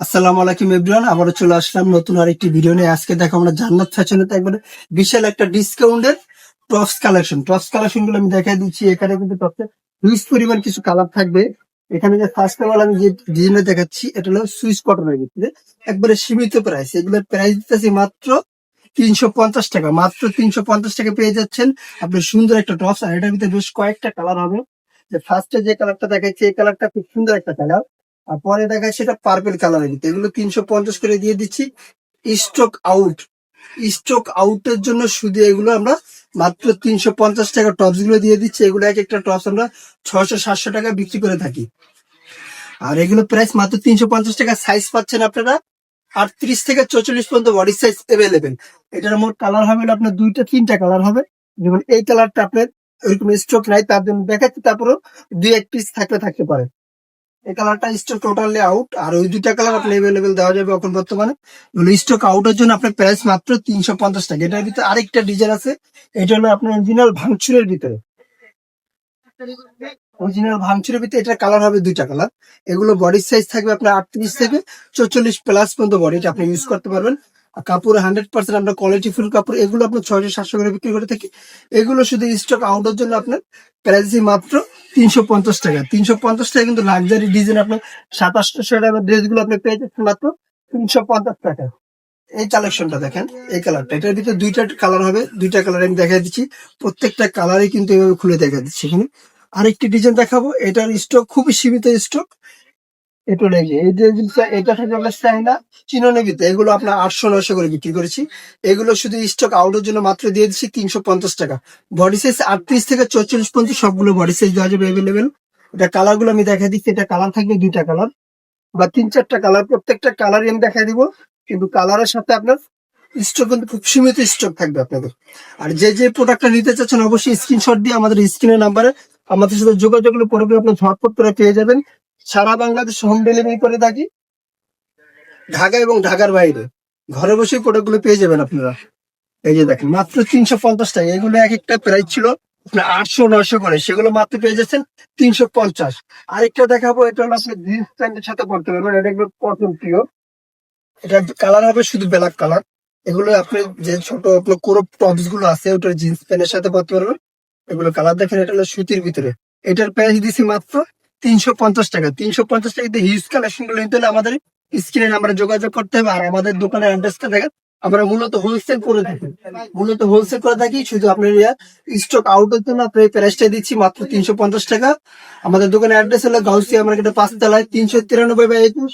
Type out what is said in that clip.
আসসালামু আলাইকুম এভরিওয়ান, আবারও চলে আসলাম নতুন ভিডিও নিয়ে। আজকে দেখো আমরা জান্নাত ফ্যাশনে একবারে বিশাল একটা ডিসকাউন্টের টপস কালেকশন টপস কালেকশনগুলো আমি দেখাই দিচ্ছি, এখানে কিন্তু টপসের হিউজ পরিমাণ কিছু কালার থাকবে। এখানে যে অল আমি যে ডিজাইনটা দেখাচ্ছি, এটা হলো কটনের একবারে সীমিত প্রাইস এগুলোর প্রাইস দিতেছি মাত্র তিনশো পঞ্চাশ টাকা। মাত্র তিনশো পঞ্চাশ টাকা পেয়ে যাচ্ছেন আপনি সুন্দর একটা টপস আর এটার ভিতরে বেশ কয়েকটা কালার হবে। ফার্স্টে যে কালারটা দেখাচ্ছি, এই কালারটা খুব সুন্দর একটা কালার আর পরে দেখাচ্ছি সেটা পার্পেল কালারের ভিতরে এগুলো তিনশো পঞ্চাশ করে দিয়ে দিচ্ছি। স্টক আউট স্টক আউটের জন্য শুধু এগুলো আমরা মাত্র তিনশো পঞ্চাশ টাকা টপসগুলো দিয়ে দিচ্ছি। এগুলো এক একটা টপস আমরা ছশো সাতশো টাকা বিক্রি করে থাকি। আর এগুলো প্রাইস মাত্র তিনশো পঞ্চাশ টাকা। সাইজ পাচ্ছেন আপনারা আটত্রিশ থেকে চৌচল্লিশ পর্যন্ত বডি সাইজ এভেলেবেল এটার মোট কালার হবে আপনার দুইটা, তিনটা কালার হবে। যেমন এই কালারটা আপনার ওইরকম স্টক নাই, তার জন্য দেখাচ্ছি, তারপরেও দুই এক পিস থাকলে থাকতে পারে। এই কালারটা স্টক টোটালি আউট আর ওই দুইটা কালার আপনি এভেলেবেল দেওয়া যাবে এখন বর্তমানে। স্টক আউটের জন্য আপনার প্রাইস মাত্র তিনশো পঞ্চাশ টাকা। এটার ভিতরে আরেকটা ডিজাইন আছে, এটা হলো আপনার অরিজিনাল ভাঙচুরের ভিতরে। অরিজিনাল ভাঙচুরের ভিতরে এটা কালার হবে দুইটা কালার এগুলো বডি সাইজ থাকবে আপনার আটত্রিশ থেকে চৌচল্লিশ প্লাস পর্যন্ত বডিটা আপনি ইউজ করতে পারবেন। কাপড় হান্ড্রেড পার্সেন্ট আমরা কোয়ালিটি ফুল কাপড়, এগুলো আপনার ছয়শো সাতশো করে বিক্রি করে থাকি। এগুলো শুধু স্টক আউটের জন্য আপনার প্রাইস মাত্র তিনশো পঞ্চাশ টাকা। তিনশো পঞ্চাশ টাকা কিন্তু লাক্সারি ডিজাইন আপনার সাতাশশো টাকার ড্রেসগুলো আপনি পেয়ে যাচ্ছেন মাত্র তিনশো পঞ্চাশ টাকা। এই কালেকশনটা দেখেন, এই কালারটা এটার ভিতরে দুইটা কালার হবে, দুইটা কালার আমি দেখা দিচ্ছি। প্রত্যেকটা কালারই কিন্তু এভাবে খুলে দেখা দিচ্ছি এখানে। আরেকটি ডিজাইন দেখাবো, এটার স্টক খুবই সীমিত স্টক এটা এটা এগুলো আপনার আটশো, নয়শো করে বিক্রি করেছি। এগুলো শুধু স্টক মাত্র দিয়ে দিচ্ছি তিনশো পঞ্চাশ টাকা। বডি সাইজ আটত্রিশ থেকে পর্যন্ত সবগুলো বডি সাইজ এটা কালারগুলো আমি দেখা দিচ্ছি। এটা কালার থাকবে দুইটা কালার বা তিন চারটা কালার প্রত্যেকটা কালারই আমি দেখা দিব। কিন্তু কালারের সাথে আপনার স্টক কিন্তু খুব সীমিত স্টক থাকবে আপনাদের। আর যে যে প্রোডাক্টটা নিতে চাচ্ছেন অবশ্যই স্ক্রিনশট দিয়ে আমাদের স্ক্রিনের নাম্বারে আমাদের সাথে যোগাযোগ করলে পরে আপনার ঝটপট করে পেয়ে যাবেন। সারা বাংলাদেশ হোম ডেলিভারি করে থাকি। ঢাকা এবং ঢাকার বাইরে। ঘরে বসেই প্রোডাক্টগুলো পেয়ে যাবেন আপনারা। এই যে দেখেন, মাত্র তিনশো পঞ্চাশ টাকা। এগুলো এক একটা প্রাইস ছিল আপনার আটশো, নয়শো করে। সেগুলো মাত্র পেয়ে যাচ্ছেন তিনশো পঞ্চাশ। আরেকটা দেখাবো, এটা হলো আপনি জিন্স প্যান্টের সাথে পড়তে পারবেন। এটা একটু কটন প্রিয় এটা কালার হবে শুধু ব্ল্যাক কালার এগুলো আপনি যে ছোট আপনার কোরপ টপসগুলো আছে, ওটার জিন্স প্যান্টের সাথে পড়তে পারবেন। এগুলো কালার দেখেন, এটা হলো সুতির ভিতরে। এটার প্রাইস দিছি মাত্র তিনশো পঞ্চাশ টাকা। তিনশো পঞ্চাশ টাকা হিউজ কালেকশনগুলো নিতে হলে আমাদের স্ক্রিনে নাম্বারে যোগাযোগ করতে হবে। আর আমাদের দোকানের অ্যাড্রেসটা দেখেন, আমরা মূলত হোলসেল করে থাকি। মূলত হোলসেল করে থাকি, শুধু আপনার স্টক আউটের জন্য আপনার প্রাইসটা দিচ্ছি মাত্র তিনশো পঞ্চাশ টাকা। আমাদের দোকানের অ্যাড্রেস হলো গাউসিয়া মার্কেটের পাঁচতলায় তিনশো তিরানব্বই বাই একুশ।